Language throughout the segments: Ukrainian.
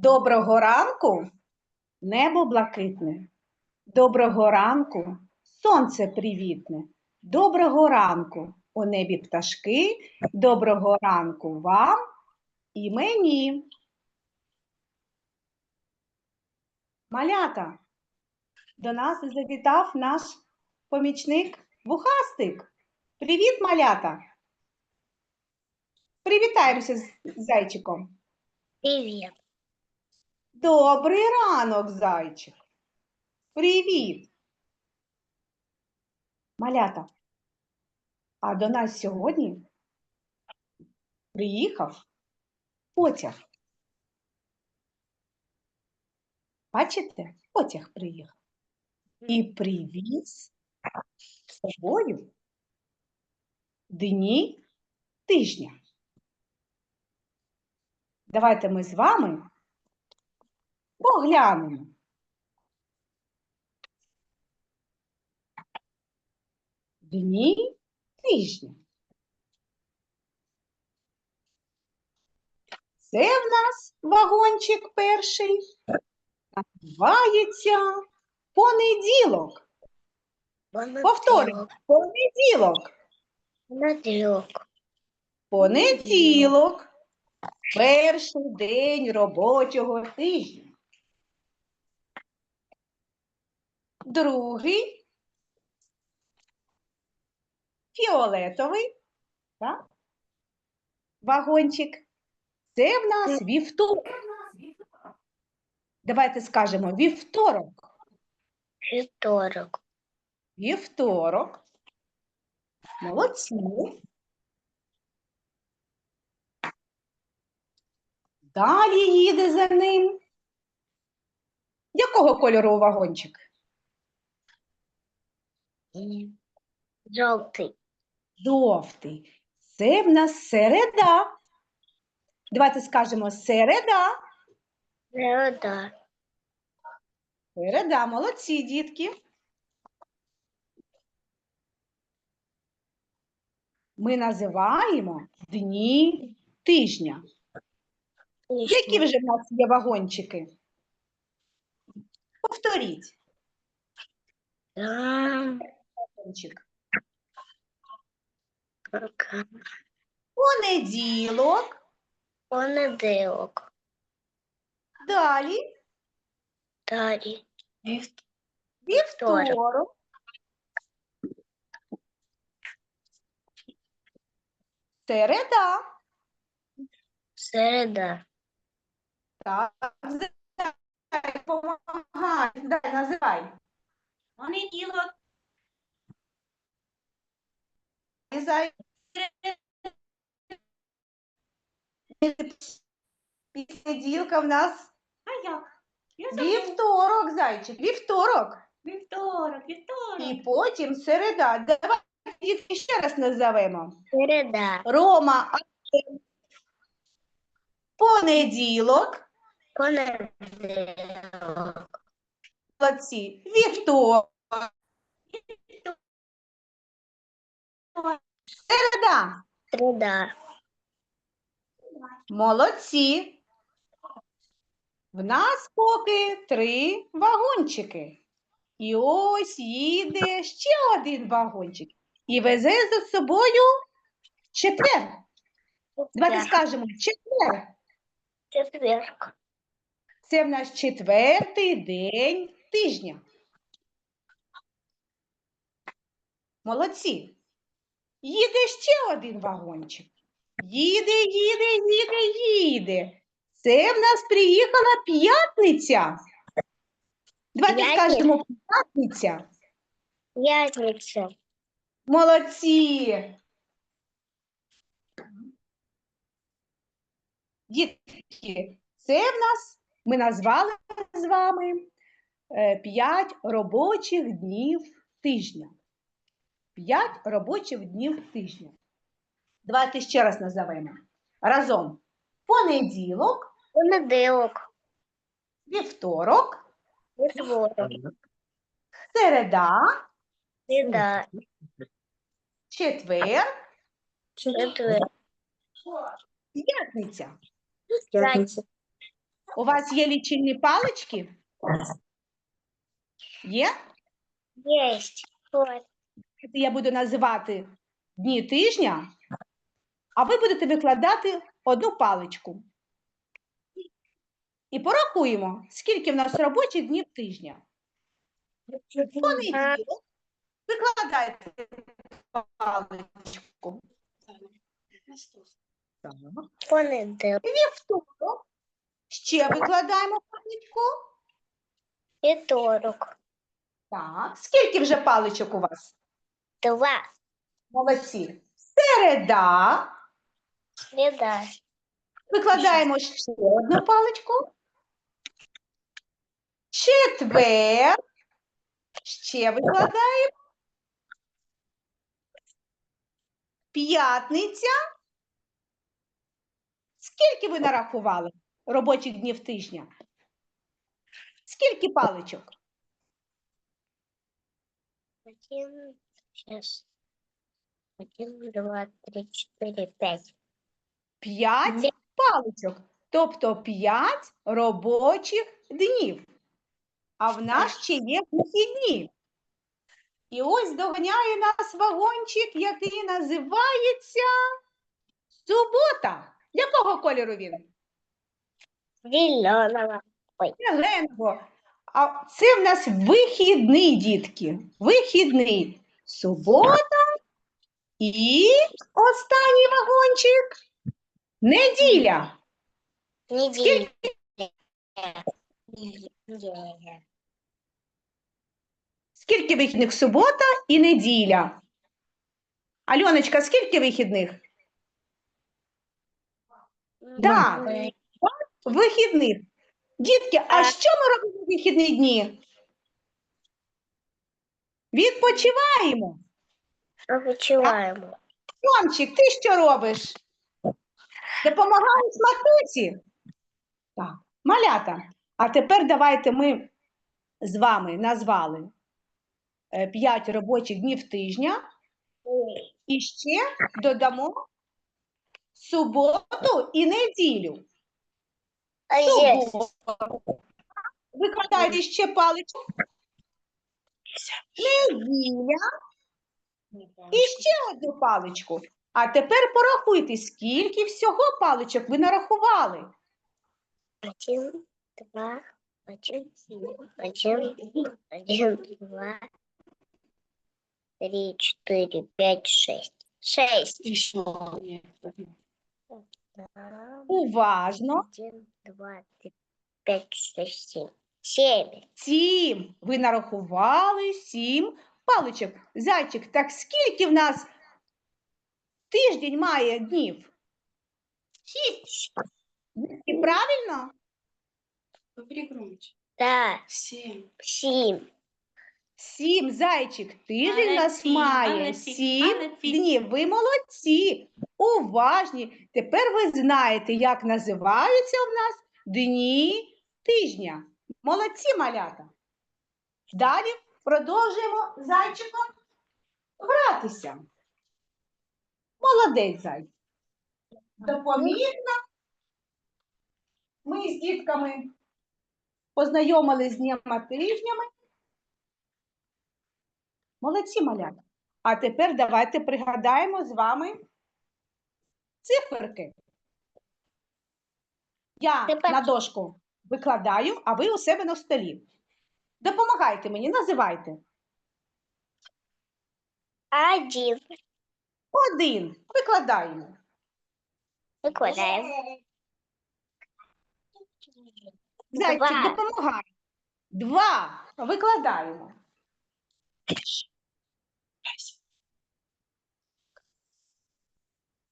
Доброго ранку, небо блакитне. Доброго ранку, сонце привітне. Доброго ранку, у небі пташки. Доброго ранку вам і мені. Малята, до нас завітав наш помічник Вухастик. Привіт, малята! Привітаємося з зайчиком. Привет. Добрий ранок, зайчик. Привіт. Малята. А до нас сьогодні приїхав потяг. Бачите, потяг приїхав і привіз з собою дні тижня. Давайте ми з вами поглянемо. Дні тижня. Це в нас вагончик перший. Називається понеділок. Повторюю. Понеділок. Понеділок. Понеділок. Перший день робочого тижня. Другий. Фіолетовий. Так? Вагончик. Це в нас вівторок. Давайте скажемо вівторок. Вівторок. Вівторок. Молодці. Далі їде за ним. Якого кольору вагончик? Жовтий. Жовтий. Це в нас середа. Давайте скажемо середа. Середа. Середа, молодці, дітки. Ми називаємо дні тижня. Які вже в нас є вагончики? Повторіть. Пока. Понеділок. Понеділок. Далі. Далі. Вівторок. Середа. Середа. Так, помагай. Дай, називай. Понеділок, Зай. Понеділка в нас а як? Я вівторок, зайчик, вівторок. Вівторок, вівторок. І потім середа. Давай дітки, ще раз назовемо. Середа. Рома, понеділок, Понеділок. молодці, вівторок, середа, Середа. молодці. В нас поки три вагончики. І ось їде ще один вагончик. І везе за собою четвер. Давайте скажемо четвер. Четверг. Це в нас четвертий день тижня. Молодці. Їде ще один вагончик. Їде, їде, їде, їде. Це в нас приїхала п'ятниця. Давайте П'ятниця? скажемо п'ятниця. П'ятниця. Молодці. Дітки, це в нас ми назвали з вами е, п'ять робочих днів тижня. П'ять робочих днів тижня. Давайте ще раз назовемо. Разом. Понеділок, Понеділок. вівторок, Вівторок. середа, Середа. четвер, Четвер. п'ятниця. П'ятниця. У вас є лічильні палички? Є? Вот. Я буду називати дні тижня, а ви будете викладати одну паличку. І порахуємо, скільки в нас робочих днів тижня. Понеділок викладаєте паличку. Так. Понедельник. Вівторок. Ще викладаємо паличку. Вівторок. Так. Скільки вже паличок у вас? Два. Молодці. Середа. Среда. Викладаємо ще одну паличку. Четвер. Ще викладаємо. П'ятниця. Скільки ви нарахували робочих днів тижня? Скільки паличок? Один. Сейчас. Один, два, три, четыре, пять. П'ять П'ять. паличок, тобто п'ять робочих днів. А в нас ще є вихідні. І ось доганяє нас вагончик, який називається субота. Якого кольору він? Зеленого. Зеленого. А це в нас вихідний, дітки. Вихідний. Субота і останній вагончик. Неділя. Неделя. Скільки вихідних субота і неділя? Альоночка, скільки вихідних? М, Вихідних. Дітки, а А. що ми робимо в вихідні дні? Відпочиваємо. Відпочиваємо. Томчик, ти що робиш? Допомагаєш матусі? Так, малята. А тепер давайте ми з вами назвали 5 робочих днів тижня і ще додамо суботу і неділю. Суботу. Викладайте ще паличку. Неділя і ще одну паличку. А тепер порахуйте, скільки всього паличок ви нарахували. Один, два, один, один, один, два, три, четыре, пять, шесть. Шесть. Уважно. Один, два, три, пять, шесть, семь. Семь. Сім. Ви нарахували сім паличок. Зайчик, так скільки в нас тиждень має днів? Шість. І правильно? Громче. Да, Семь. семь. Сім зайчик. Тиждень у нас має сім днів. Ви молодці, уважні. Тепер ви знаєте, як називаються в нас дні тижня. Молодці, малята. Далі продовжуємо зайчиком гратися. Молодець зайчик. Допомірно. Ми з дітками познайомились з днями тижнями. Молодці, малята. А тепер давайте пригадаємо з вами циферки. Я Тепер- на дошку викладаю, а ви у себе на столі. Допомагайте мені, називайте. Один. Один. Викладаємо. Выкладаем. Зайчик, Два. допомагай. Два. Викладаємо.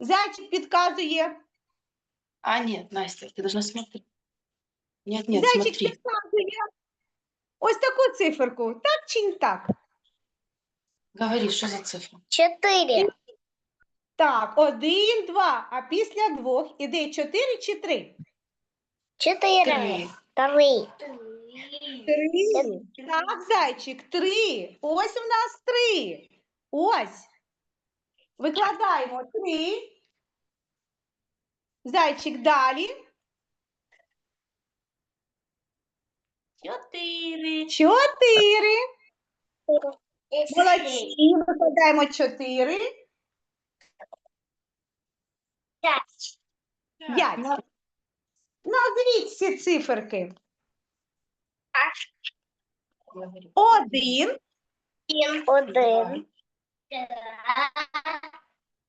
Зайчик підказує. А, нет, Настя, ты должна смотреть. Нет, нет, Зайчик смотри. підказує. Ось таку циферку. Так чи не так? Говори, что за цифра? Четыре. Так, один, два. А після двох іде чотири чи три? Четыре. Три. Три. Три. Так, зайчик, три. Ось у нас три. Ось. Викладаємо три. Зайчик далі. Чотири. Чотири. Молодці. Викладаємо чотири. Пять. П'ять. Назвіть всі циферки. Один, Один.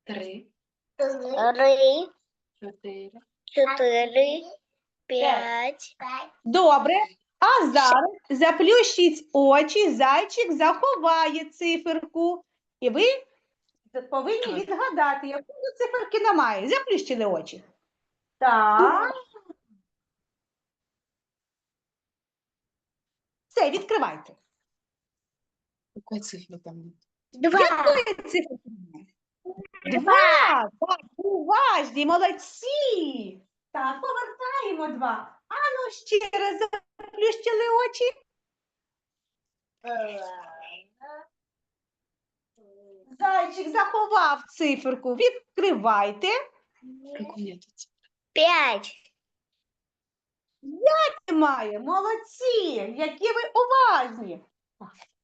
Три. Три. Чотири. Чотири. П'ять. Добре. А зараз заплющіть очі, зайчик заховає циферку. І ви повинні відгадати, яку циферки немає. Заплющили очі. Так. Все, відкривайте. Какой цифры там нет? Два. Якої циферки немає? Два. Так, уважні, молодці. Так, повертаємо два. Ану ще раз заплющили очі. Зайчик заховав циферку. Відкривайте. Пять. Немає. Молодці, які ви уважні.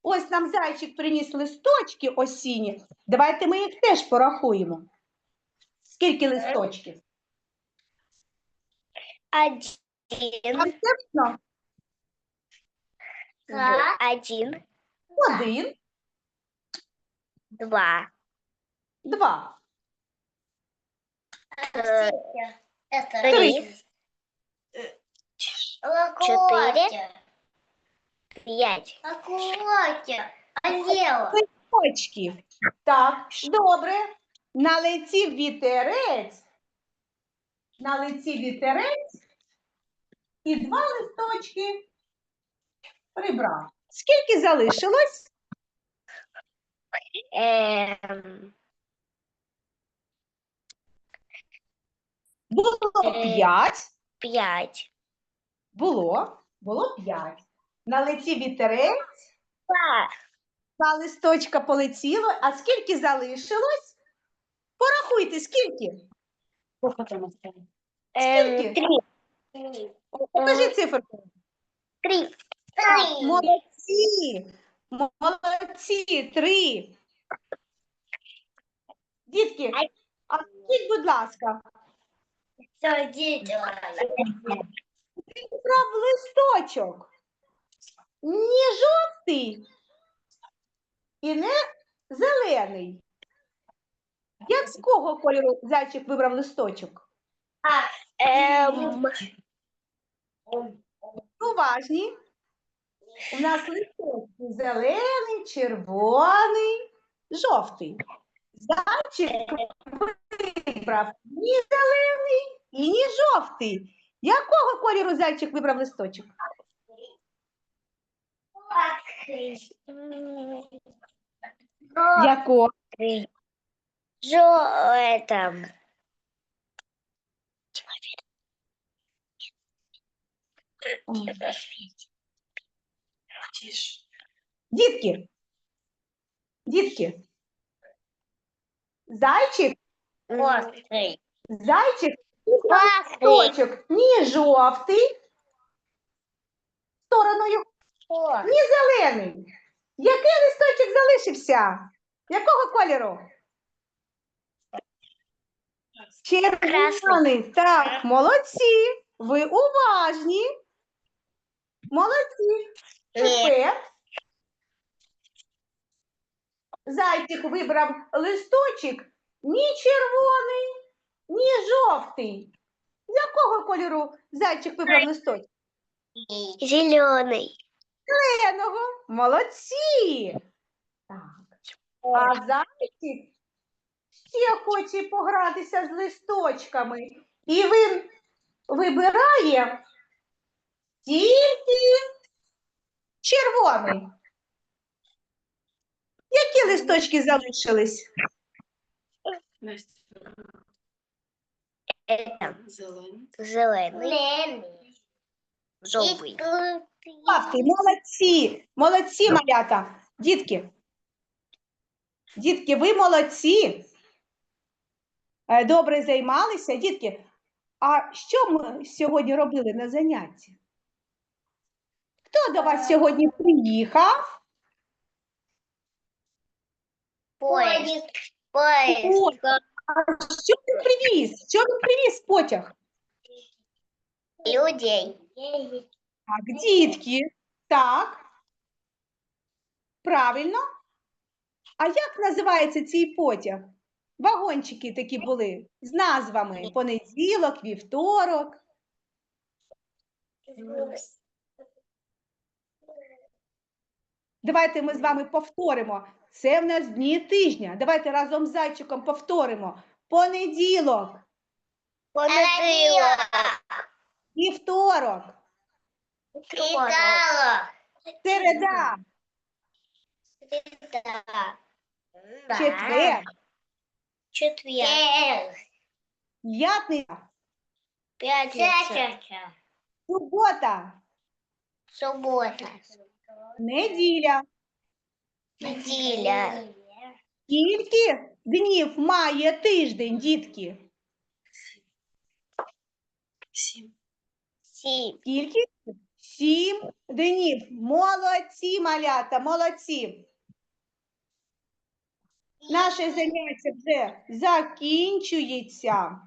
Ось нам зайчик приніс листочки осінні. Давайте ми їх теж порахуємо. Скільки листочків? Один. Вам точно? Д- Один. Один, Два. два, Э, три, Четыре. Пять. листочків. Так, добре. Налетів вітерець. Налетів вітерець і два листочки прибрав. Скільки залишилось? Эм, Було Е. п'ять. Пять. Було. Було п'ять. Налетів вітерець, Два. два листочка полетіло. А скільки залишилось? Порахуйте, скільки? Скільки? Три. Покажи циферку. Три. Так, молодці. Молодці. Три. Дітки, а скажіть, будь ласка, брав листочок не жовтий і не зелений. Як з кого кольору зайчик вибрав листочок? Эм, Уважні. У нас листочки зелений, червоний, жовтий. Зайчик вибрав ні зелений і ні жовтий. Якого кольору зайчик вибрав листочок? Якого? Жо, Дітки. Дітки. Зайчик, острый. зайчик листочок ні жовтий стороною, ні зелений. Який листочок залишився? Якого кольору? Червоний. Так, молодці. Ви уважні. Молодці. Тепер зайчик вибрав листочок ні червоний, ні жовтий. З якого кольору зайчик вибрав листочок? Зеленый. Зеленого. Молодці. Так. А зайчик ще хоче погратися з листочками. І він вибирає тільки червоний. Які листочки залишились? Настя. Это Зеленый. зеленый. Желтый. Жовтий. Молодці. Молодці, малята. Дітки. Дітки, ви молодці. Е, Добре займалися. Дітки, а що ми сьогодні робили на занятті? Хто до вас сьогодні приїхав? Поезд. Поезд. Що він привіз? Що він привіз потяг? Людей. Так, дітки. Так. Правильно. А як називається цей потяг? Вагончики такі були з назвами понеділок, вівторок. Давайте ми з вами повторимо. Це в нас дні тижня. Давайте разом з зайчиком повторимо. Понеділок, Понеділок. вівторок, Італо. середа, четвер, Четвер. п'ятниця, П'ятниця. субота, Субота. Неділя. Неділя. Скільки днів має тиждень, дітки? Сім. Сім. Скільки? Сім днів. Молодці, малята, молодці. Наше заняття вже закінчується.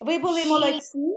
Ви були молодці.